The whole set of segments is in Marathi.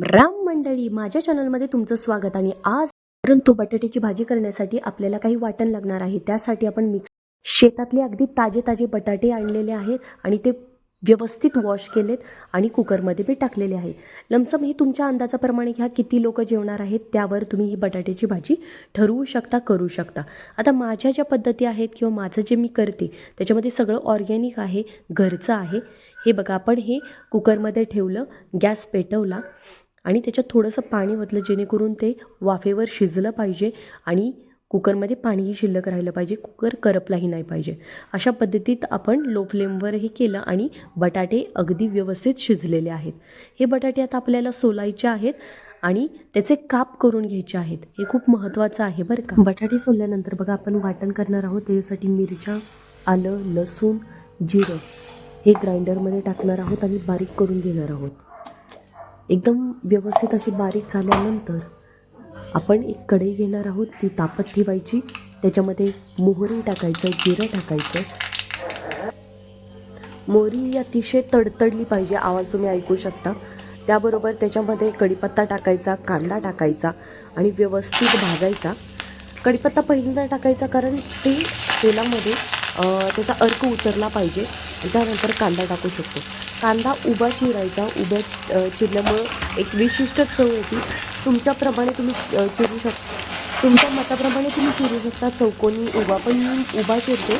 राम मंडळी माझ्या चॅनलमध्ये तुमचं स्वागत आणि आज परंतु बटाट्याची भाजी करण्यासाठी आपल्याला काही वाटण लागणार आहे. त्यासाठी आपण मिक्स शेतातले अगदी ताजे ताजे बटाटे आणलेले आहेत आणि ते व्यवस्थित वॉश केलेत आणि कुकरमध्ये बी टाकलेले आहे लमसम हे तुमच्या अंदाजाप्रमाणे ह्या किती लोक जेवणार आहेत त्यावर तुम्ही ही बटाट्याची भाजी ठरवू शकता करू शकता. आता माझ्या ज्या पद्धती आहेत किंवा माझं जे मी करते त्याच्यामध्ये सगळं ऑर्गॅनिक आहे घरचं आहे. हे बघा आपण हे कुकरमध्ये ठेवलं गॅस पेटवला. आणि त्याच्यात थोडंसं पाणी ओतलं जेणेकरून ते वाफेवर शिजलं पाहिजे आणि कुकरमध्ये पाणीही शिल्लक राहिलं पाहिजे कुकर करपलाही नाही पाहिजे. अशा पद्धतीत आपण लो फ्लेमवर हे केलं आणि बटाटे अगदी व्यवस्थित शिजलेले आहेत. हे बटाटे आता आपल्याला सोलायचे आहेत आणि त्याचे काप करून घ्यायचे आहेत. हे खूप महत्त्वाचं आहे बरं का. बटाटे सोलल्यानंतर बघा आपण वाटण करणार आहोत. त्याच्यासाठी मिरच्या आलं लसूण जिरं हे ग्राइंडरमध्ये टाकणार आहोत आणि बारीक करून घेणार आहोत. एकदम व्यवस्थित अशी बारीक झाल्यानंतर आपण एक कढई घेणार आहोत ती तापत ठेवायची. त्याच्यामध्ये मोहरी टाकायचं जिरं टाकायचं. मोहरी ही अतिशय तडतडली पाहिजे आवाज तुम्ही ऐकू शकता. त्याबरोबर त्याच्यामध्ये कढीपत्ता टाकायचा कांदा टाकायचा आणि व्यवस्थित भाजायचा. कढीपत्ता पहिल्यांदा टाकायचा कारण ते तेलामध्ये त्याचा अर्क उतरला पाहिजे. त्यानंतर कांदा टाकू शकतो. कांदा उभा चिरायचा उभ्या चिरल्यामुळं एक विशिष्ट चव येते. तुमच्याप्रमाणे तुम्ही चिरू शकता तुमच्या मताप्रमाणे तुम्ही चिरू शकता. चौकोनी उभा पण मी उभा चिरते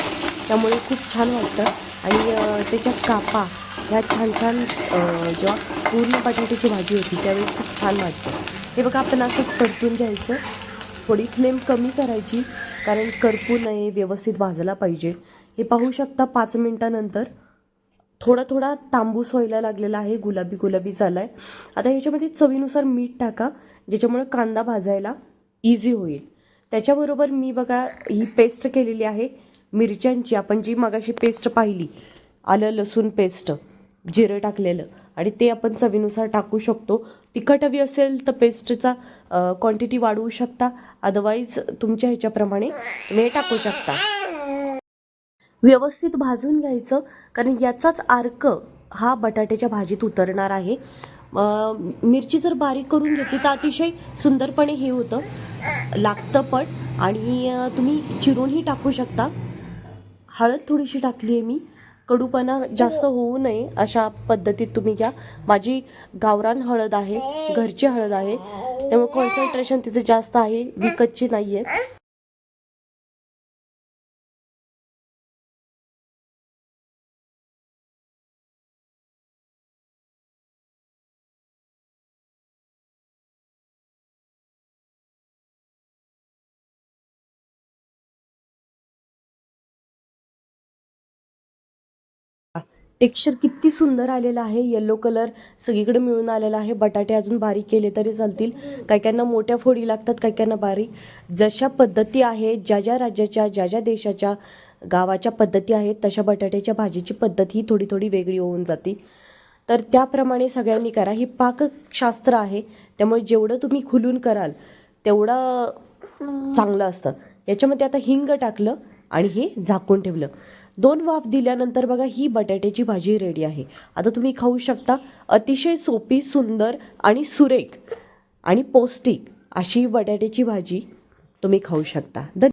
त्यामुळे खूप छान वाटतं. आणि त्याच्या कापा ह्या छान छान जेव्हा पूर्ण बटाट्याची भाजी होती त्यावेळी खूप छान वाटतं. हे बघा आपण असंच परतून घ्यायचं. थोडी फ्लेम कमी करायची कारण करपू नये व्यवस्थित भाजायला पाहिजे. हे पाहू शकता पाच मिनटानंतर. थोडा थोडा तांबूस व्हायला लागलेला आहे गुलाबी गुलाबी झाला आहे आता ह्याच्यामध्ये चवीनुसार मीठ टाका ज्याच्यामुळे कांदा भाजायला इझी होईल. त्याच्याबरोबर मी बघा ही पेस्ट केलेली आहे मिरच्यांची. आपण जी मगाशी पेस्ट पाहिली आलं लसूण पेस्ट जिरं टाकलेलं आणि ते आपण चवीनुसार टाकू शकतो. तिखट हवी असेल तर पेस्टचा क्वांटिटी वाढवू शकता. अदरवाईज तुमच्या ह्याच्याप्रमाणे तुम्ही टाकू शकता. व्यवस्थित भाजून घ्यायचं कारण याचाच अर्क हा बटाट्याच्या भाजीत उतरणार आहे. मिरची जर बारीक करून घेतली तर अतिशय सुंदरपणे हे होतं. लागतं पण आणि तुम्ही चिरूनही टाकू शकता. हळद थोडीशी टाकली आहे मी. कडूपणा जास्त होऊ नये अशा पद्धतीत तुम्ही घ्या. माझी गावरान हळद आहे घरची हळद आहे. त्यामुळे कॉन्सन्ट्रेशन तिथे जास्त आहे विकतची नाही आहे टेक्स्चर किती सुंदर आलेलं आहे येलो कलर सगळीकडे मिळून आलेला आहे. बटाटे अजून बारीक केले तरी चालतील. काही काहींना मोठ्या फोडी लागतात काही काहींना बारीक. जशा पद्धती आहेत ज्या ज्या राज्याच्या ज्या ज्या देशाच्या गावाच्या पद्धती आहेत तशा बटाट्याच्या भाजीची पद्धत ही थोडी थोडी वेगळी होऊन जाते. तर त्याप्रमाणे सगळ्यांनी करा. ही पाकशास्त्र आहे. त्यामुळे जेवढं तुम्ही खुलून कराल तेवढं चांगलं असतं. याच्यामध्ये आता हिंग टाकलं आणि हे झाकून ठेवलं. दोन वाफ दिल्यानंतर बघा ही बटाट्याची भाजी रेडी आहे. आता तुम्ही खाऊ शकता अतिशय सोपी सुंदर आणि सुरेख आणि पौष्टिक अशी बटाट्याची भाजी तुम्ही खाऊ शकता. धन्य